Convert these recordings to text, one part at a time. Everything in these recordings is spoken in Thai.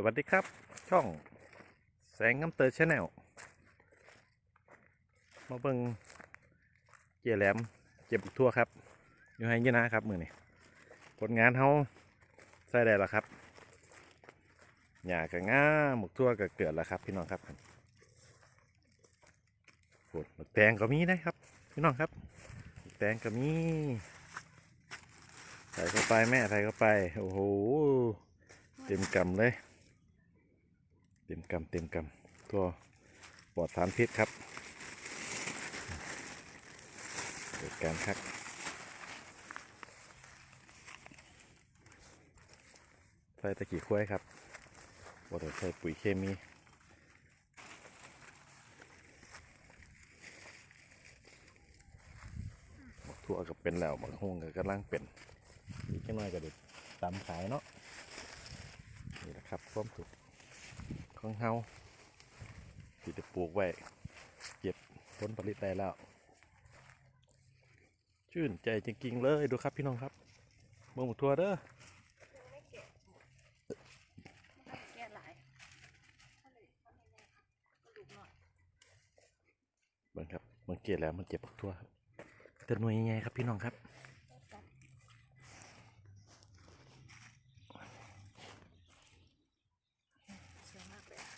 สวัสดีครับ ช่องแสงน้ำเตอร์ชาแนลมาเบิ่งเจียแหลมเจ็บทั่วครับ อยู่ให้ยีนะครับ มือนี่ผลงานเขาใส่ได้แล้วครับหญ้ากับง่าหมกทั่วก็เกิดแล้วครับ พี่น้องครับโอ้หมกแตงก็มีนะครับ พี่น้องครับหมกแตงก็มีใส่เข้าไปแม่ใส่เข้าไป โอ้โหเต็มกำเลย เต็มกำเต็มกำตัวปลอดสารพิษครับเกิดการคักใส่ตะกี้คุ้ยครับบ่ต้องใช้ปุ๋ยเคมีทั่วก็เป็นแล้วบางห้องก็กำลังเป็นอีกแค่น้อยก็เด็ดตามขายเนาะนี่แหละครับความสุข ของเฮาที่จะปลูกไว้ เก็บผลผลิตได้แล้ว ชื่นใจจริงๆเลยดูครับพี่น้องครับเมืองหมกทัวเด้อไม่แกะแกะหลายถ้าเลยถ้าไม่แน่กระดูกหน่อยเบิ่งครับเมืองเกตแล้วมันเก็บผักทั่วครับแต่หน่วยยังไงครับพี่น้องครับจับสวยมากเลยอะ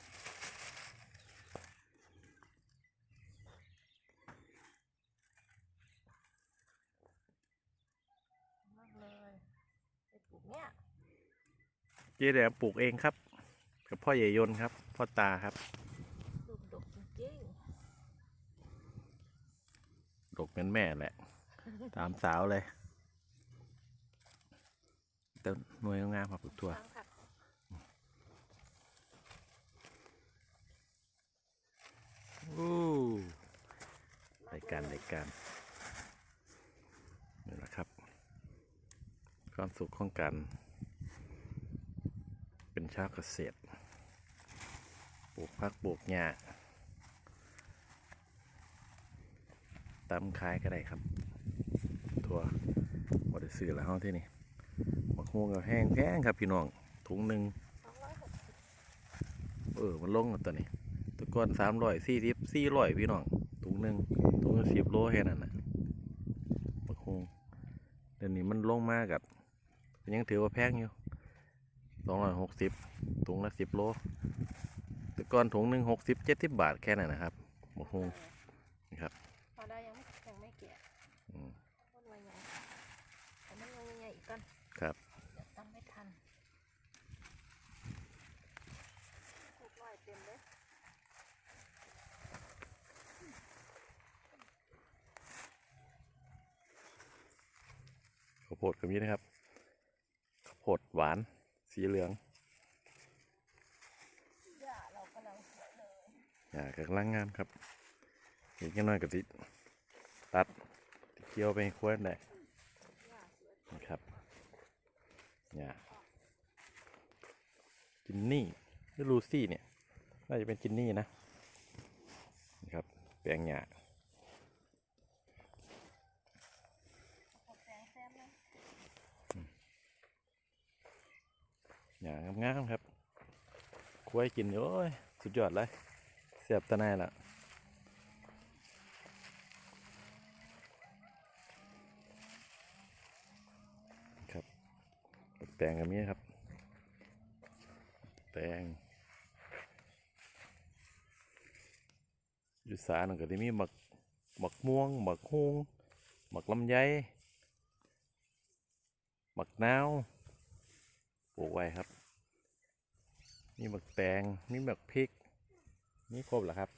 มากเลยไปปลูกเนี่ย เจ๊แหลมปลูกเองครับ กับพ่อใหญ่ยนต์ครับ พ่อตาครับลูกดกจริงดกเป็นแม่แหละ ตามสาวเลยแต่หน่วยงามครับผักทั่วๆทั้งผักอู้รายการรายการนี่แหละครับ ความสุขของการเป็น ชาวเกษตร ปลูกพักปลูกหญ้าตำขายก็ได้ครับทั่วบไดซื้อแล้วห้องที่นี่บักฮวงกับแห้งแพงครับพี่น้อง ถุงหนึ่งเออ มันลงแล้วตัวนี้ตะกอนสามร้อยสี่สิบสี่ร้อยพี่น้อง ถุงหนึ่งถุงสิบโลแค่นั้นนะบักฮวงเดี๋ยวนี้มันลงมากกับยังถือว่าแพงอยู่ องร้อยหกสิบถุงละสิบโลแต่ก่อนถุงหนึ่งหกสิบเจ็ดสิบบาทแค่นั้นนะครับบักฮวงนี่ครับพอได้ยังไม่ยังไม่แกะอืมต้นไว้ใหญ่แต่มันยังใหญ่อีกก่อนครับเดี๋ยวตั้งไม่ทันลูกน้อยเต็มเลยข้าวโพดก็มีนะครับข้าวโพดหวาน สีเหลืองหญ้าเรากำลังสวยเลยอ่ากำลังงามครับอีกน้อยก็ติตัดเกี่ยวไปให้ควรได้หญ้าสวยนะครับเนี่ยจินนี่หรือลูซี่เนี่ยน่าจะเป็นจินนี่นะนะครับแปลงหญ้า ออกแสงแซมเลย หญ้างงามๆครับควายกินโอ้ยสุดยอดเลยเสียบตะไนายละครับแปลงกับนี้ครับ แตงอยู่สาหนงก็ได้มีหมักหมักม่วงหมักฮุงหมักลำไยหมักนาว ลูกไว้ครับ มีหมักแตงมีหมักพริกนี่ครบแล้วครับ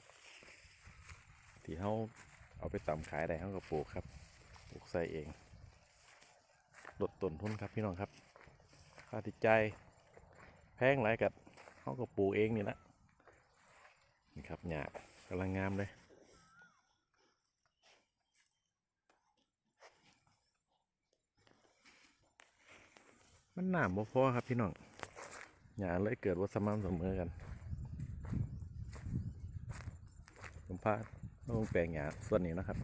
ที่เขาเอาไปตำขายได้เขาก็ปลูกครับปลูกใส่เองลดต้นทุนครับพี่น้องครับ ค่าที่ใจแพงหลายกับเขาก็ปลูกเองนี่แหละนี่ครับหญ้ากำลังงามเลย มันหนามบ่พอครับพี่น้องหญ้าเลยเกิดว่าสม่ำเสมอกัน ผมพาลงแปลงหญ้าส่วนนี้นะครับ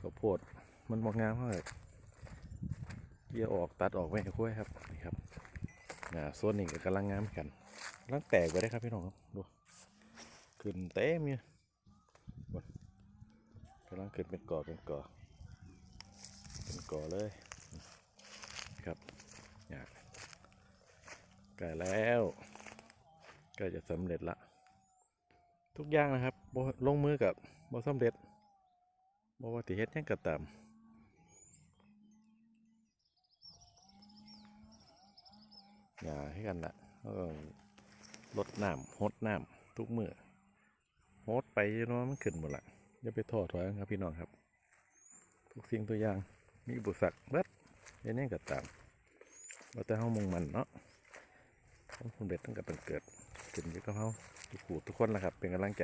ข้าวโพดมันบอกงามเท่าไหร่เกี่ยออกตัดออกไว้ให้คุ้ยครับนี่ครับอ่าโซนนี้ก็กำลังงามกันกำลังแตกไปได้ครับพี่น้องดูขึ้นเต็มเนี่ยกำลังขึ้นเป็นก่อเป็นก่อเป็นก่อเลย ครับเนี่ยใกล้แล้วใกล้จะสำเร็จละ ทุกอย่างนะครับลงมือกับบ่สำเร็จบ่ว่าติเฮ็ดยังก็ตามอย่าให้กันละก็ลดน้ำหดน้ำทุกมือหดไปเนาะมันขึ้นหมดละอย่าไปท้อถอยครับพี่น้องครับ ทุกสิ่งตัวอย่างมีอุปสรรคเบิด เฮ็ดหยังก็ตามว่าแต่เฮามุ่งมันเนาะความสำเร็จตั้งแต่เป็นเกิดขึ้นอยู่กับเฮาทุกผู้ทุกคนนะครับ เป็นกำลังใจ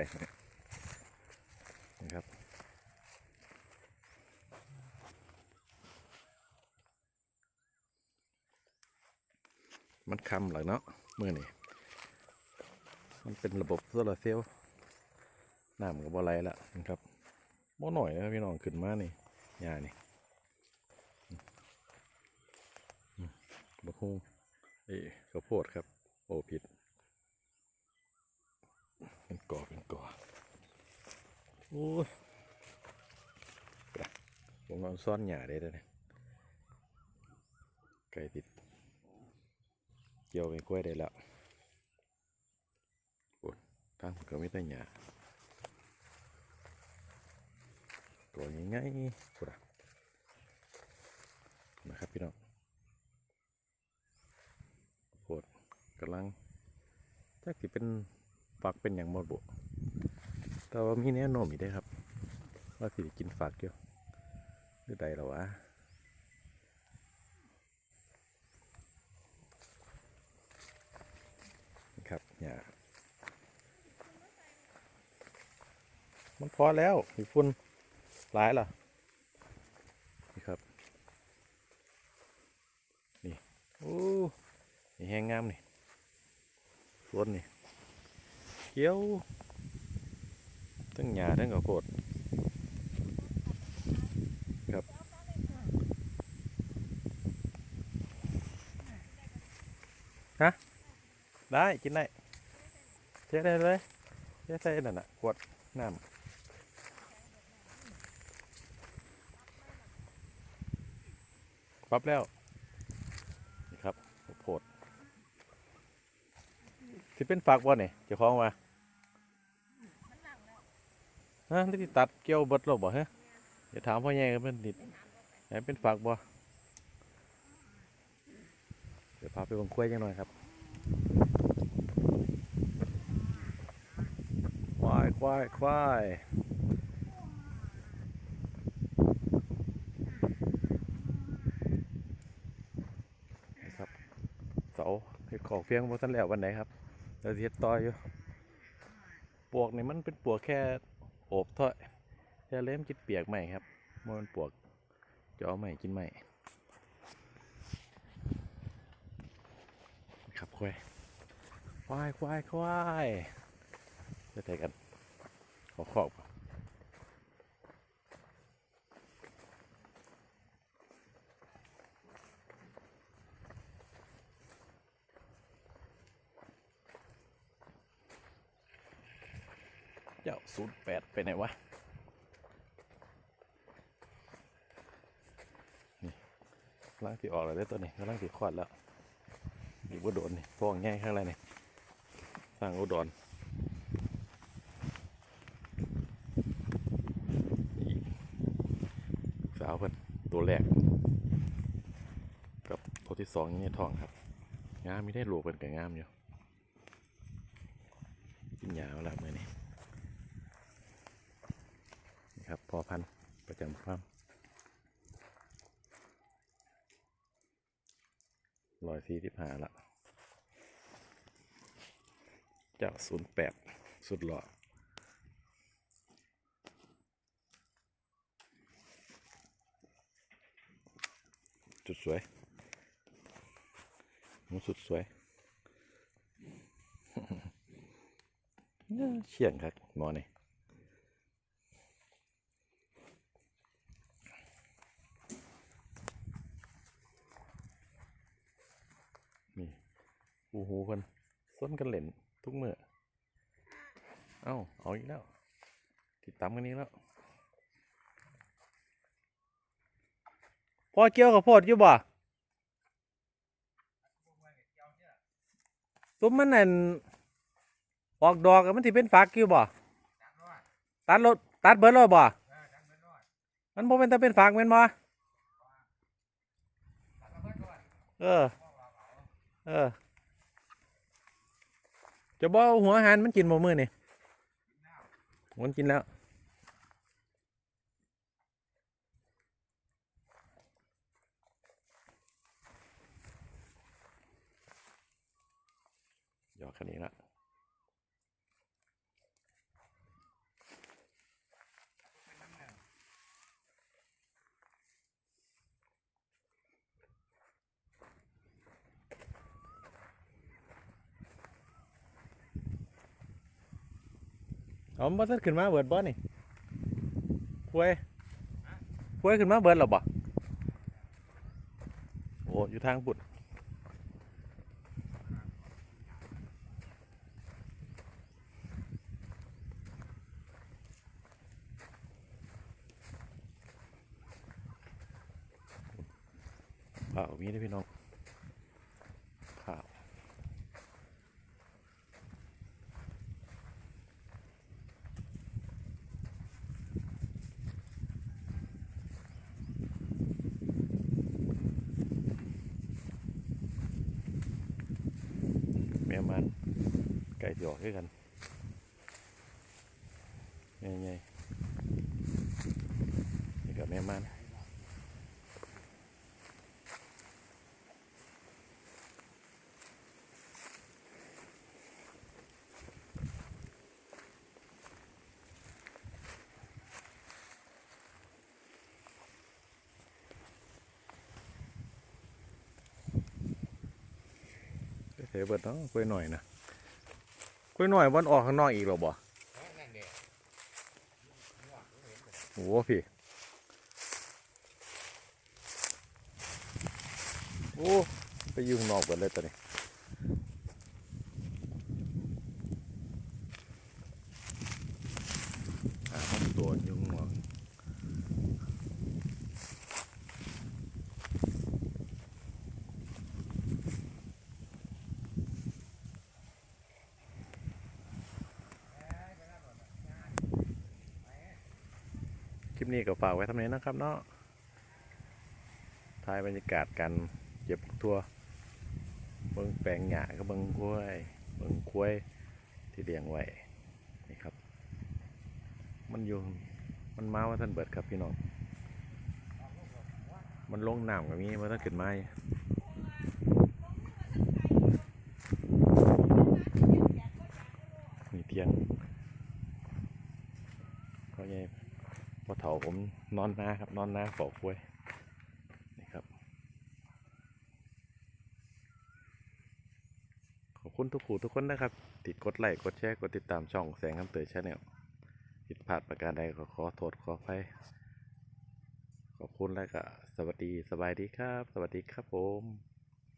นะครับมันคำหรอเนาะมือนี่มันเป็นระบบโซลาร์เซลล์น้ำกับบอไรละนะครับบ่หน่อยนะพี่น้องขึ้นมานี่ยานี่อืมอื มะฮุงเอ้ยข้าวโพดครับ โอ้ผิด เป็นก่อเป็นก่อโอ้ยผมเอาซ่อนหยาได้เลยนะไก่ติด เกี่ยวเป็นกล้วยได้แล้วโอ้ยทางก็ไม่ได้หยาตัวง่ายๆปุ๊ดนะครับพี่น้องโคตรกำลังจักสิเป็นฝักเป็นอย่างหมดบุแต่ว่ามีแนวโน้มอีกได้ครับ ว่าสิกินฝักอยู่หรือใดหรอวะนี่ครับเนี่ยมันพอแล้วมีฝุ่นหลายเหรอนี่ครับ นี่ โอ้นี่แห้งงามนี่ วนนี่เขียวทั้งหญ้าทั้งข้าวโพดครับฮะได้กินได้เช็ได้เลยเช็ใส่นั่นน่ะขวดน้ำปรับแล้ว นี่ครับข้าวโพด ที่เป็นฝักวะเนี่ยเจ้าของว่าฮะนี่ตัดเกี่ยวเบิดหรอบ่ฮะอย่าถามพ่อใหญ่กันเป็นนิดไหนเป็นฝักบ่เดี๋ยวพาไปเบังคุ้ยจังหน่อยครับควายควายควายครับเสาเห็ดขอกเฟียงบ่ทันแล้ววันไหนครับ เราเฮ็ดต่ออยู่ปวกนี่มันเป็นปวกแค่โอบเท่าแค่เล่มกินเปียกใหม่ครับมันปวกจะเอาใหม่กินใหม่ครับควายควายควายควายจะใส่กันขอขอบ ศูนย์แปดไปไหนวะกำลังที่ออกแล้วเด้ตัวนี้กำลังที่คลอดแล้วอยู่บนโดนนี่ฟองง่ายข้างไรนี่สร้างอุดรนี่สาวเพิ่นตัวแรก กับตัวที่สองนี่ทองครับ งามไม่ได้หลูกเป็นกับงามอยู่กินยาแล้วมือนี้นี่ครับพ อพันธุ์ประจำฟาร์มร้อยสี่สิบห้าละเจ้าศูนย์แปดสุดหล่อจุดสวยหมูสุดสวยเชี่ยงครับมอนี่ นี่หูหูคนส้นกันเหล่นทุกเมื่อ เอ้า เอาอีกแล้ว ติดตามกันนี้แล้ว พ่อเกี่ยวกับโพดอยู่บ่ตุ้มมันนั่นออกดอกมันที่เป็นฝักอยู่บ่ ตัดรถตัดเบิดเลยบ่ มันบ่เป็นแต่เป็นฝักแม่นบ่ เออ เออ จะบ่เอาหัวหันมันกินบ่มือนี่มันกินแล้ว หยอกคันนี้ละ มาทัดขึ้นมาเบิดบ่นี่ควยควยขึ้นมาเบิดหรอบ่โอ้อยู่ทางบุดข้ามีได้พี่น้องข้าวแม่มันไก่ หยอกด้วยกันไงไงนี่กับแม่มันเสียเบิดเนาะกล้วยหน่อยนะ กล้วยหน่อยวันออกข้างนอกอีกหรอบ่โอ้โหพี่ โอ้ ไปอยุ่ข้างนอกกันเลยตอนนี้อ่าห้องตัวอยุ่ข้างนอก คลิปนี้ก็ฝากไว้ทำนี้นะครับเนาะถ่ายบรรยากาศกันเก็บทัวเบิ้งแปลงหญ้าก็เบิ้งกล้วยเบิ้งกล้วยที่เลี้ยงไว้นี่ครับ มันอยู่มันมาว่าท่านเบิดครับพี่น้อง มันลงน้ำกับนี้มาท่านขึ้นไม้เตียงก็ยังพอเถา ผมนอนนาครับ นอนนาฝอกกล้วยนี่ครับ ขอบคุณทุกคู่ทุกคนนะครับ ติดกดไลค์กดแชร์กดติดตามช่องแสงคำเตยชาแนลผิดพลาดประการใดก็ขอโทษขออภัยขอบคุณแล้วก็สวัสดีสบายดีครับ สวัสดีครับผม